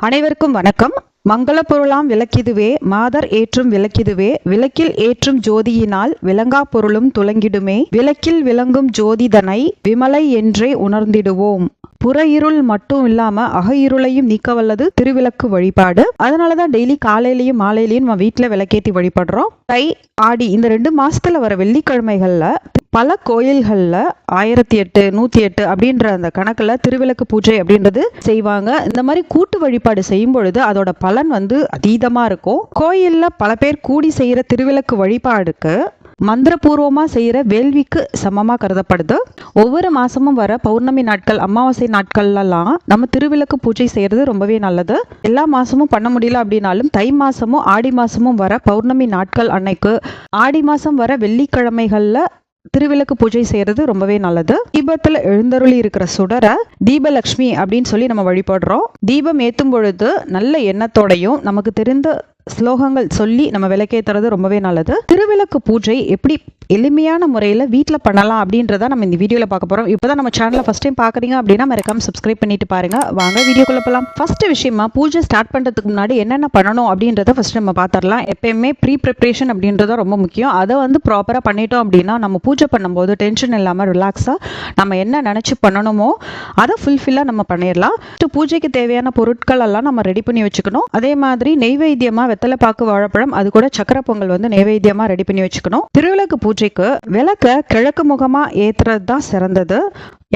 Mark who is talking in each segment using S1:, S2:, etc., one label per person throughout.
S1: அனைவருக்கும் வணக்கம். மங்கள பொருளாம் விளக்கிதுவே மாதர் ஏற்றும் விளக்கிதுவே விளக்கில் ஏற்றும் ஜோதியினால் விளங்கா பொருளும் துலங்கிடுமே விளக்கில் விளங்கும் ஜோதிதனை விமலை என்றே உணர்ந்திடுவோம். புற இருள் மட்டும் இல்லாம அக இருளையும் நீக்க வல்லது திருவிளக்கு வழிபாடு. அதனாலதான் டெய்லி காலையிலயும் மாலையிலயும் நம்ம வீட்டுல விளக்கேத்தி வழிபடுறோம். தை ஆடி இந்த ரெண்டு மாசத்துல வர வெள்ளிக்கிழமைகள்ல பல கோயில்களில் ஆயிரத்தி எட்டு நூற்றி எட்டு அப்படின்ற அந்த கணக்கில் திருவிளக்கு பூஜை அப்படின்றது செய்வாங்க. இந்த மாதிரி கூட்டு வழிபாடு செய்யும் பொழுது அதோட பலன் வந்து அதீதமாக இருக்கும். கோயிலில் பல பேர் கூடி செய்கிற திருவிளக்கு வழிபாடுக்கு மந்திரபூர்வமா செய்கிற வேள்விக்கு சமமாக கருதப்படுது. ஒவ்வொரு மாசமும் வர பௌர்ணமி நாட்கள் அமாவாசை நாட்கள்லாம் நம்ம திருவிளக்கு பூஜை செய்யறது ரொம்பவே நல்லது. எல்லா மாசமும் பண்ண முடியல அப்படின்னாலும் தை மாசமும் ஆடி மாசமும் வர பௌர்ணமி நாட்கள் அன்னைக்கு ஆடி மாசம் வர வெள்ளிக்கிழமைகளில் திருவிளக்கு பூஜை செய்யறது ரொம்பவே நல்லது. தீபத்துல எழுந்தருளி இருக்கிற சுடரை தீபலக்ஷ்மி அப்படின்னு சொல்லி நம்ம வழிபடுறோம். தீபம் ஏத்தும் பொழுது நல்ல எண்ணத்தோடையும் நமக்கு தெரிந்த ஸ்லோகங்கள் சொல்லி நம்ம விளக்கேத்துறது ரொம்பவே நல்லது. திருவிளக்கு பூஜை எப்படி எளிமையான முறையில் வீட்டில் பண்ணலாம் அப்படின்றத நம்ம இந்த வீடியோவில் பார்க்க போகிறோம் இப்போ தான் நம்ம சேனலை ஃபஸ்ட் டைம் பார்க்குறீங்க அப்படின்னா மறக்காம சப்ஸ்கிரைப் பண்ணிட்டு பாருங்க. வாங்க வீடியோக்குள்ள போகலாம் ஃபர்ஸ்ட் விஷயமா பூஜை ஸ்டார்ட் பண்ணுறதுக்கு முன்னாடி என்னென்ன பண்ணணும் அப்படின்றத ஃபஸ்ட் நம்ம பார்த்துடலாம் எப்பயுமே ப்ரீ ப்ரிப்ரேஷன் அப்படின்றது ரொம்ப முக்கியம். அதை வந்து ப்ராப்பராக பண்ணிட்டோம் அப்படின்னா நம்ம பூஜை பண்ணும்போது டென்ஷன் இல்லாமல் ரிலாக்ஸாக நம்ம என்ன நினச்சி பண்ணணுமோ அதை ஃபுல்ஃபில்லாக நம்ம பண்ணிடலாம். பூஜைக்கு தேவையான பொருட்கள் எல்லாம் நம்ம ரெடி பண்ணி வச்சுக்கணும். அதே மாதிரி நெய்வேத்தியமாக வெத்தலை பாக்கு வாழைப்பழம் அது கூட சக்கரை பொங்கல் வந்து நெய்வேத்தியமாக ரெடி பண்ணி வச்சுக்கணும். திருவிளக்கு பூஜைக்கு விளக்க கிழக்கு முகமாக ஏற்றுறது தான் சிறந்தது.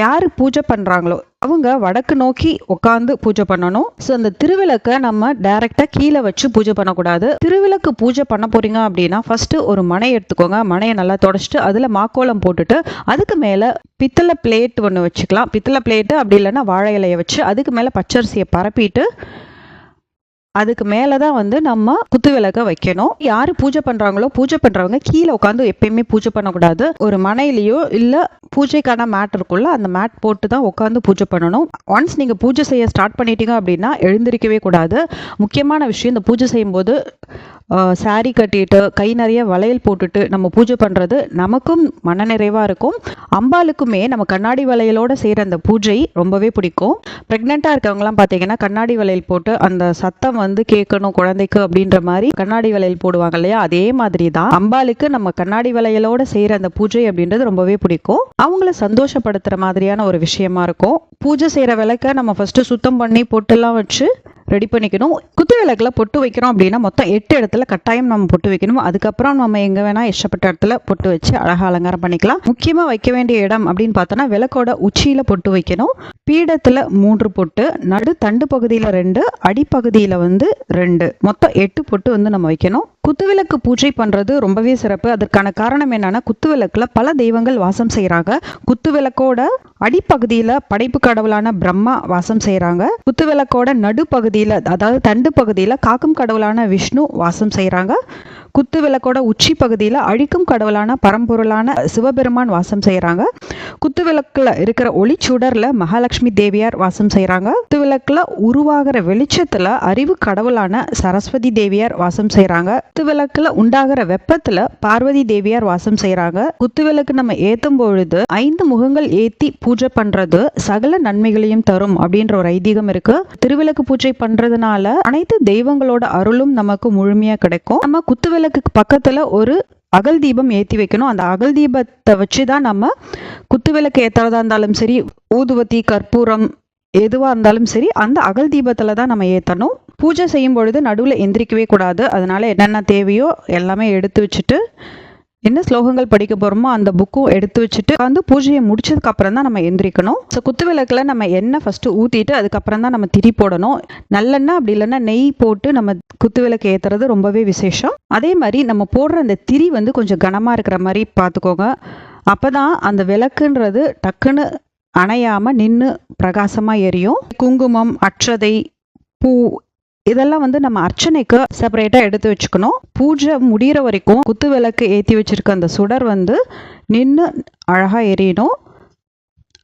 S1: யார் பூஜை பண்ணுறாங்களோ அவங்க வடக்கு நோக்கி உட்காந்து பூஜை பண்ணணும். ஸோ அந்த திருவிளக்கை நம்ம டைரெக்டாக கீழே வச்சு பூஜை பண்ணக்கூடாது. திருவிளக்கு பூஜை பண்ண போறீங்க அப்படின்னா ஃபர்ஸ்ட் ஒரு மனை எடுத்துக்கோங்க. மனையை நல்லா தொடச்சிட்டு அதில் மாக்கோலம் போட்டுட்டு அதுக்கு மேலே பித்தளை பிளேட் ஒன்று வச்சுக்கலாம். பித்தளை பிளேட்டு அப்படி இல்லைன்னா வாழை இலையை வச்சு அதுக்கு மேலே பச்சரிசியை பரப்பிட்டு அதுக்கு மேலே தான் வந்து நம்ம குத்து விளக்க வைக்கணும். யார் பூஜை பண்ணுறாங்களோ பூஜை பண்ணுறவங்க கீழே உட்காந்து எப்பயுமே பூஜை பண்ணக்கூடாது. ஒரு மனையிலையோ இல்லை பூஜைக்கான மேட் இருக்குல்ல அந்த மேட் போட்டு தான் உட்காந்து பூஜை பண்ணணும். ஒன்ஸ் நீங்கள் பூஜை செய்ய ஸ்டார்ட் பண்ணிட்டீங்க அப்படின்னா எழுந்திருக்கவே கூடாது. முக்கியமான விஷயம் இந்த பூஜை செய்யும்போது சாரி கட்டிட்டு கை நிறைய வளையல் போட்டுட்டு நம்ம பூஜை பண்ணுறது நமக்கும் மனநிறைவாக இருக்கும். அம்பாளுக்குமே நம்ம கண்ணாடி வளையலோட செய்கிற அந்த பூஜை ரொம்பவே பிடிக்கும். ப்ரெக்னெண்ட்டாக இருக்கவங்கலாம் பார்த்தீங்கன்னா கண்ணாடி வளையல் போட்டு அந்த சத்தம் வந்து கேட்கணும் குழந்தைக்கு அப்படின்ற மாதிரி கண்ணாடி வளையல் போடுவாங்க இல்லையா? அதே மாதிரி தான் அம்பாளுக்கு நம்ம கண்ணாடி வளையலோட செய்கிற அந்த பூஜை அப்படின்றது ரொம்பவே பிடிக்கும். அவங்கள சந்தோஷப்படுத்துகிற மாதிரியான ஒரு விஷயமா இருக்கும். பூஜை செய்கிற விளக்க நம்ம ஃபஸ்ட்டு சுத்தம் பண்ணி பொட்டெல்லாம் வச்சு ரெடி பண்ணிக்கணும். குத்து விளக்கில் பொட்டு வைக்கிறோம் அப்படின்னா மொத்தம் எட்டு இடத்துல கட்டாயம் நம்ம பொட்டு வைக்கணும். அதுக்கப்புறம் நம்ம எங்கே வேணால் இஷ்டப்பட்ட இடத்துல பொட்டு வச்சு அழகா அலங்காரம் பண்ணிக்கலாம். முக்கியமாக வைக்க வேண்டிய இடம் அப்படின்னு பார்த்தோன்னா விளக்கோட உச்சியில் பொட்டு வைக்கணும். பீடத்தில் மூன்று பொட்டு நடு தண்டு பகுதியில் ரெண்டு அடிப்பகுதியில் வந்து ரெண்டு. மொத்தம் எட்டு பொட்டு வந்து நம்ம வைக்கணும். குத்துவிளக்கு பூஜை பண்ணுறது ரொம்பவே சிறப்பு. அதற்கான காரணம் என்னன்னா குத்துவிளக்கில் பல தெய்வங்கள் வாசம் செய்கிறாங்க குத்துவிளக்கோட அடிப்பகுதியில் படைப்பு கடவுளான பிரம்மா வாசம் செய்கிறாங்க குத்துவிளக்கோட பகுதியில் அதாவது தண்டு பகுதியில் காக்கும் கடவுளான விஷ்ணு வாசம் செய்யறாங்க குத்து விளக்கோட உச்சி பகுதியில் அழிக்கும் கடவுளான பரம்பொருளான சிவபெருமான் வாசம் செய்கிறாங்க குத்து விளக்குல இருக்கிற ஒளிச்சுடர்ல மகாலட்சுமி தேவியார் வாசம் செய்கிறாங்க குத்துவிளக்கில் உருவாகிற வெளிச்சத்துல அறிவு கடவுளான சரஸ்வதி தேவியார் வாசம் செய்கிறாங்க குத்துவிளக்கில் உண்டாகிற வெப்பத்துல பார்வதி தேவியார் வாசம் செய்கிறாங்க குத்து விளக்கு நம்ம ஏத்தும் பொழுது ஐந்து முகங்கள் ஏத்தி பூஜை பண்றது சகல நன்மைகளையும் தரும் அப்படின்ற ஒரு ஐதீகம் இருக்கு. திருவிளக்கு பூஜை பண்றதுனால அனைத்து தெய்வங்களோட அருளும் நமக்கு முழுமையா கிடைக்கும். நம்ம குத்து விளக்குக்கு பக்கத்தில் ஒரு அகல் தீபம் ஏற்றி வைக்கணும். அந்த அகல் தீபத்தை வச்சு தான் நம்ம குத்து விளக்கு ஏற்றுறதா இருந்தாலும் சரி ஊதுவத்தி கற்பூரம் எதுவாக இருந்தாலும் சரி அந்த அகல் தீபத்தில் தான் நம்ம ஏற்றணும் பூஜை செய்யும் பொழுது நடுவில் எந்திரிக்கவே கூடாது. அதனால என்னென்ன தேவையோ எல்லாமே எடுத்து வச்சுட்டு என்ன ஸ்லோகங்கள் படிக்க போகிறோமோ அந்த புக்கும் எடுத்து வச்சுட்டு வந்து பூஜையை முடிச்சதுக்கு அப்புறம் தான் நம்ம எந்திரிக்கணும். ஸோ குத்து விளக்கில் நம்ம எண்ணெய் ஃபஸ்ட்டு ஊற்றிட்டு அதுக்கப்புறம் தான் நம்ம திரி போடணும். நல்லெண்ணெய் அப்படி இல்லைன்னா நெய் போட்டு நம்ம குத்து விளக்கு ஏற்றுறது ரொம்பவே விசேஷம். அதே மாதிரி நம்ம போடுற அந்த திரி வந்து கொஞ்சம் கனமாக இருக்கிற மாதிரி பார்த்துக்கோங்க அப்போ தான் அந்த விளக்குன்றது டக்குன்னு அணையாமல் நின்று பிரகாசமாக எரியும். குங்குமம் அற்றதை பூ இதெல்லாம் வந்து நம்ம அர்ச்சனைக்கு செப்பரேட்டாக எடுத்து வச்சுக்கணும். பூஜை முடிகிற வரைக்கும் குத்து விளக்கு ஏற்றி வச்சிருக்க அந்த சுடர் வந்து நின்று அழகாக எரியணும்.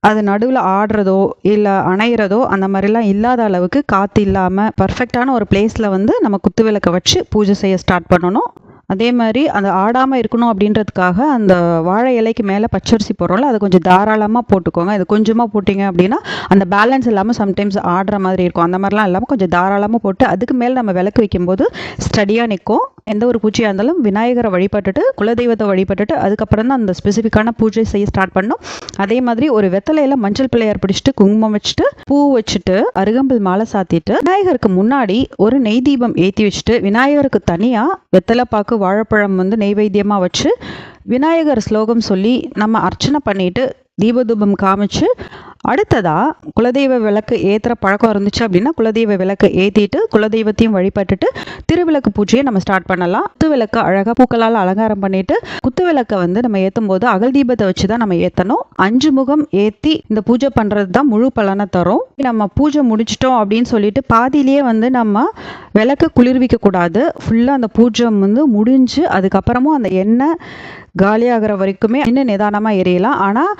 S1: அது நடுவில் ஆடுறதோ இல்லை அணையிறதோ அந்த மாதிரிலாம் இல்லாத அளவுக்கு காற்று இல்லாமல் பர்ஃபெக்டான ஒரு பிளேஸில் வந்து நம்ம குத்து விளக்கை வச்சு பூஜை செய்ய ஸ்டார்ட் பண்ணணும். அதே மாதிரி அந்த ஆடாமல் இருக்கணும் அப்படின்றதுக்காக அந்த வாழை இலைக்கு மேலே பச்சரிசி போடுறோம்ல அதை கொஞ்சம் தாராளமாக போட்டுக்கோங்க. இது கொஞ்சமாக போட்டிங்க அப்படின்னா அந்த பேலன்ஸ் இல்லாமல் சம்டைம்ஸ் ஆடுற மாதிரி இருக்கும். அந்த மாதிரிலாம் இல்லாமல் கொஞ்சம் தாராளமாக போட்டு அதுக்கு மேலே நம்ம விளக்கு வைக்கும்போது ஸ்டடியாக நிற்கும் எந்த ஒரு பூஜையாக இருந்தாலும் விநாயகரை வழிபட்டுட்டு குலதெய்வத்தை வழிபட்டுட்டு அதுக்கப்புறம் தான் அந்த ஸ்பெசிஃபிக்கான பூஜை செய்ய ஸ்டார்ட் பண்ணோம். அதே மாதிரி ஒரு வெத்தலையில் மஞ்சள் பிள்ளையார் பிடிச்சிட்டு குங்குமம் வச்சுட்டு பூ வச்சுட்டு அருகம்பில் மாலை சாத்திட்டு விநாயகருக்கு முன்னாடி ஒரு நெய் தீபம் ஏற்றி வச்சுட்டு விநாயகருக்கு தனியாக வெத்தலை பாக்கு வாழைப்பழம் வந்து நெய்வேத்தியமாக வச்சு விநாயகர் ஸ்லோகம் சொல்லி நம்ம அர்ச்சனை பண்ணிவிட்டு தீபதூபம் காமிச்சு அடுத்ததா குலதெய்வ விளக்கு ஏற்றுற பழக்கம் இருந்துச்சு அப்படின்னா குலதெய்வ விளக்கு ஏற்றிட்டு குலதெய்வத்தையும் வழிபட்டுட்டு திருவிளக்கு பூஜையை நம்ம ஸ்டார்ட் பண்ணலாம். குத்து விளக்கு அழகாக பூக்களால் அலங்காரம் பண்ணிட்டு குத்து விளக்கை வந்து நம்ம ஏற்றும் போது அகல் தீபத்தை வச்சு தான் நம்ம ஏற்றணும் அஞ்சு முகம் ஏற்றி இந்த பூஜை பண்ணுறது தான் முழு பலனை தரும். நம்ம பூஜை முடிச்சிட்டோம் அப்படின்னு சொல்லிட்டு பாதியிலேயே வந்து நம்ம விளக்கு குளிர்விக்க கூடாது. ஃபுல்லாக அந்த பூஜை வந்து முடிஞ்சு அதுக்கப்புறமும் அந்த எண்ணெய் காலியாகிற வரைக்குமே இன்னும் நிதானமாக எரியலாம். ஆனால்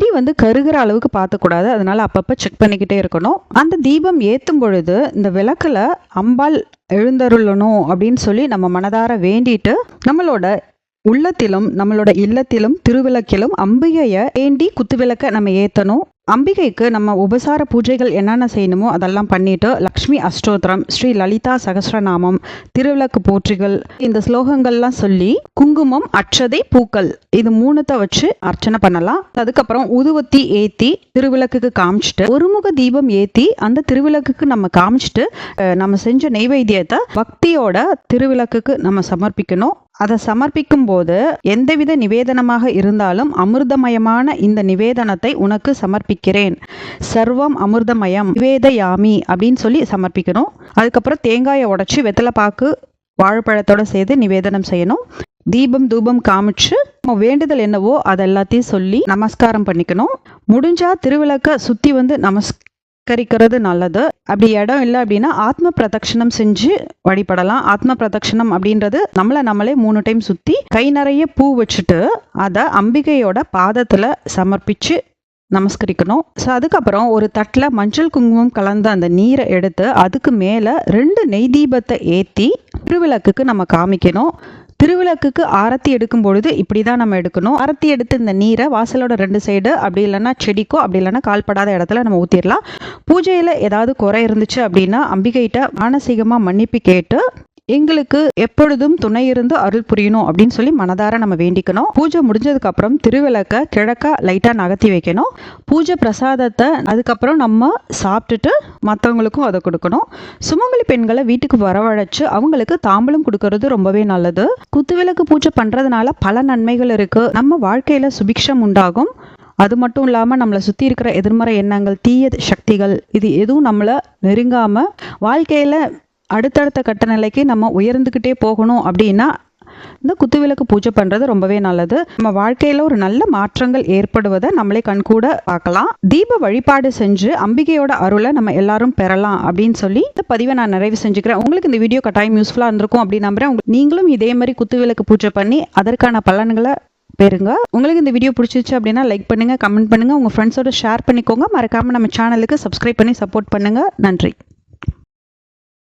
S1: திரி வந்து கருகிற அளவுக்கு பார்த்துக்கூடாது அதனால அப்பப்போ செக் பண்ணிக்கிட்டே இருக்கணும். அந்த தீபம் ஏற்றும் பொழுது இந்த விளக்கில் அம்பாள் எழுந்தருளணும் அப்படின்னு சொல்லி நம்ம மனதார வேண்டிட்டு நம்மளோட உள்ளத்திலும் நம்மளோட இல்லத்திலும் திருவிளக்கிலும் அம்பிகையை ஏண்டி குத்துவிளக்க நம்ம ஏற்றணும் அம்பிகைக்கு நம்ம உபசார பூஜைகள் என்னென்ன செய்யணுமோ அதெல்லாம் பண்ணிட்டு லக்ஷ்மி அஷ்டோத்திரம் ஸ்ரீ லலிதா சகஸ்ரநாமம் திருவிளக்கு போற்றிகள் இந்த ஸ்லோகங்கள்லாம் சொல்லி குங்குமம் அச்சதை பூக்கள் இது மூணுத்தை வச்சு அர்ச்சனை பண்ணலாம். அதுக்கப்புறம் உதுவத்தி ஏத்தி திருவிளக்குக்கு காமிச்சிட்டு ஒருமுக தீபம் ஏத்தி அந்த திருவிளக்குக்கு நம்ம காமிச்சிட்டு நம்ம செஞ்ச நெய்வேத்தியத்தை பக்தியோட திருவிளக்குக்கு நம்ம சமர்ப்பிக்கணும். அதை சமர்ப்பிக்கும் போது எந்தவித நிவேதனமாக இருந்தாலும் அமிர்தமயமான இந்த நிவேதனத்தை உனக்கு சமர்ப்பிக்கிறேன். சர்வம் அமிர்தமயம் நிவேதயாமி அப்படின்னு சொல்லி சமர்ப்பிக்கணும். அதுக்கப்புறம் தேங்காயை உடைச்சி வெத்தலைப்பாக்கு வாழைப்பழத்தோட சேர்த்து நிவேதனம் செய்யணும். தீபம் தூபம் காமிச்சு நம்ம வேண்டுதல் என்னவோ அது எல்லாத்தையும் சொல்லி நமஸ்காரம் பண்ணிக்கணும். முடிஞ்சா திருவிளக்க சுத்தி வந்து நமஸ் நமஸ்கரிக்கிறது நல்லது. அப்படி இடம் இல்லை அப்படின்னா ஆத்ம பிரதட்சணம் செஞ்சு வழிபடலாம். ஆத்ம பிரதட்சணம் அப்படின்றது நம்மளை நம்மளே மூணு டைம் சுற்றி கை நிறைய பூ வச்சுட்டு அதை அம்பிகையோட பாதத்தில் சமர்ப்பித்து நமஸ்கரிக்கணும். ஸோ அதுக்கப்புறம் ஒரு தட்டில் மஞ்சள் குங்குமம் கலந்த அந்த நீரை எடுத்து அதுக்கு மேலே ரெண்டு நெய் தீபத்தை ஏற்றி திருவிளக்குக்கு நம்ம காமிக்கணும். திருவிளக்குக்கு ஆரத்தி எடுக்கும் பொழுது இப்படி தான் நம்ம எடுக்கணும். ஆரத்தி எடுத்து இந்த நீரை வாசலோட ரெண்டு சைடு அப்படி இல்லைன்னா செடிக்கோ அப்படி இல்லைன்னா கால்படாத இடத்துல நம்ம ஊற்றிடலாம் பூஜையில் ஏதாவது குறை இருந்துச்சு அப்படின்னா அம்பிகைகிட்ட மானசீகமாக மன்னிப்பு கேட்டு எங்களுக்கு எப்பொழுதும் துணை இருந்து அருள் புரியணும் அப்படின்னு சொல்லி மனதார நம்ம வேண்டிக்கணும். பூஜை முடிஞ்சதுக்கு அப்புறம் திருவிளக்க கிழக்க லைட்டா நகர்த்தி வைக்கணும். பூஜை பிரசாதத்தை அதுக்கப்புறம் நம்ம சாப்பிட்டுட்டு மற்றவங்களுக்கும் அதை கொடுக்கணும். சுமங்கலி பெண்களை வீட்டுக்கு வரவழைச்சு அவங்களுக்கு தாம்பலம் கொடுக்கறது ரொம்பவே நல்லது. குத்துவிளக்கு பூஜை பண்றதுனால பல நன்மைகள் இருக்கு. நம்ம வாழ்க்கையில சுபிக்ஷம் உண்டாகும். அது மட்டும் இல்லாமல் நம்மளை சுற்றி இருக்கிற எதிர்மறை எண்ணங்கள் தீய சக்திகள் இது எதுவும் நம்மளை நெருங்காமல் வாழ்க்கையில் அடுத்தடுத்த கட்ட நிலைக்கு நம்ம உயர்ந்துக்கிட்டே போகணும் அப்படின்னா இந்த குத்துவிளக்கு பூஜை பண்ணுறது ரொம்பவே நல்லது. நம்ம வாழ்க்கையில் ஒரு நல்ல மாற்றங்கள் ஏற்படுவதை நம்மளே கண்கூட பார்க்கலாம். தீப வழிபாடு செஞ்சு அம்பிகையோட அருளை நம்ம எல்லாரும் பெறலாம் அப்படின்னு சொல்லி இந்த பதிவை நான் நிறைவு செஞ்சுக்கிறேன். உங்களுக்கு இந்த வீடியோ கட்டாயம் யூஸ்ஃபுல்லாக இருந்திருக்கும் அப்படின்னு நம்புறேன். நீங்களும் இதே மாதிரி குத்துவிளக்கு பூஜை பண்ணி அதற்கான பலன்களை பெறுங்க. உங்களுக்கு இந்த வீடியோ பிடிச்சிச்சு அப்படின்னா லைக் பண்ணுங்க கமெண்ட் பண்ணுங்க. உங்க ஃப்ரெண்ட்ஸோட ஷேர் பண்ணிக்கோங்க. மறக்காம நம்ம சேனலுக்கு சப்ஸ்கிரைப் பண்ணி சப்போர்ட் பண்ணுங்க. நன்றி.